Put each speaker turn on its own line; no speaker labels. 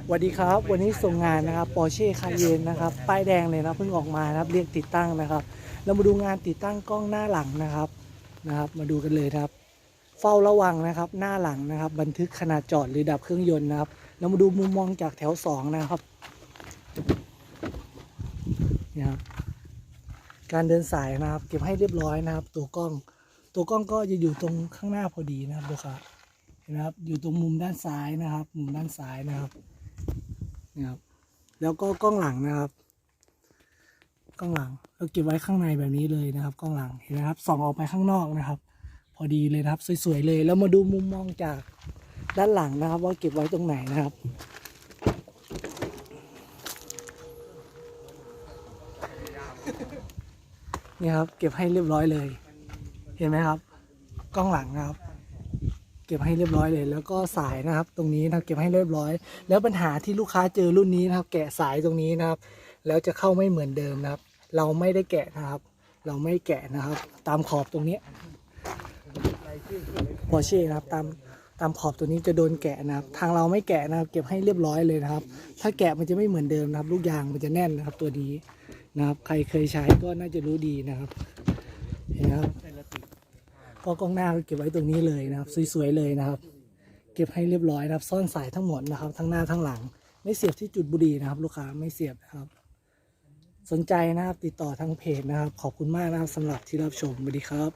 สวัสดีครับ วันนี้ส่งงานนะครับปอร์เช่คาเยนนะครับป้ายแดงเลยนะเพิ่งออกมานะครับเรียกติดตั้งนะครับ เรามาดูงานติดตั้งกล้องหน้าหลังนะครับนะครับ มาดูกันเลยครับ เฝ้าระวังนะครับ หน้าหลังนะครับ บันทึกขนาดจอดหรือดับเครื่องยนต์นะครับ เรามาดูมุมมองจากแถวสองนะครับนี่ครับการเดินสายนะครับ เก็บให้เรียบร้อยนะครับ ตัวกล้อง ตัวกล้องก็จะอยู่ตรงข้างหน้าพอดีนะครับดูครับเห็นะครับอยู่ตรงมุมด้านซ้ายนะครับ มุมด้านซ้ายนะครับ นี่ครับ แล้วก็กล้องหลังนะครับ กล้องหลังเราเก็บไว้ข้างในแบบนี้เลยนะครับ กล้องหลังเห็นไหมครับส่องออกไปข้างนอกนะครับ พอดีเลยนะครับ สวยๆเลย แล้วมาดูมุมมองจากด้านหลังนะครับ ว่าเก็บไว้ตรงไหนนะครับนี่ครับเก็บให้เรียบร้อยเลย เห็นไหมครับ กล้องหลังนะครับ เก็บให้เรียบร้อยเลย แล้วก็สายนะครับ ตรงนี้นะครับเก็บให้เรียบร้อย แล้วปัญหาที่ลูกค้าเจอรุ่นนี้นะครับ แกะสายตรงนี้นะครับ แล้วจะเข้าไม่เหมือนเดิมนะครับ เราไม่ได้แกะนะครับ เราไม่แกะนะครับ ตามขอบตรงนี้ปอเช่นะครับตามตามขอบตัวนี้จะโดนแกะนะครับ ทางเราไม่แกะนะครับ เก็บให้เรียบร้อยเลยนะครับ ถ้าแกะมันจะไม่เหมือนเดิมนะครับ ลูกยางมันจะแน่นนะครับตัวนี้นะครับ ใครเคยใช้ก็น่าจะรู้ดีนะครับเห็นไหมครับ ก็กล้องหน้าก็เก็บไว้ตรงนี้เลยนะครับ สวยๆเลยนะครับ เก็บให้เรียบร้อยนะครับ ซ่อนสายทั้งหมดนะครับ ทั้งหน้าทั้งหลัง ไม่เสียบที่จุดบุรีนะครับ ลูกค้าไม่เสียบนะครับ สนใจนะครับติดต่อทางเพจนะครับ ขอบคุณมากนะครับสำหรับที่รับชมสวัสดีครับ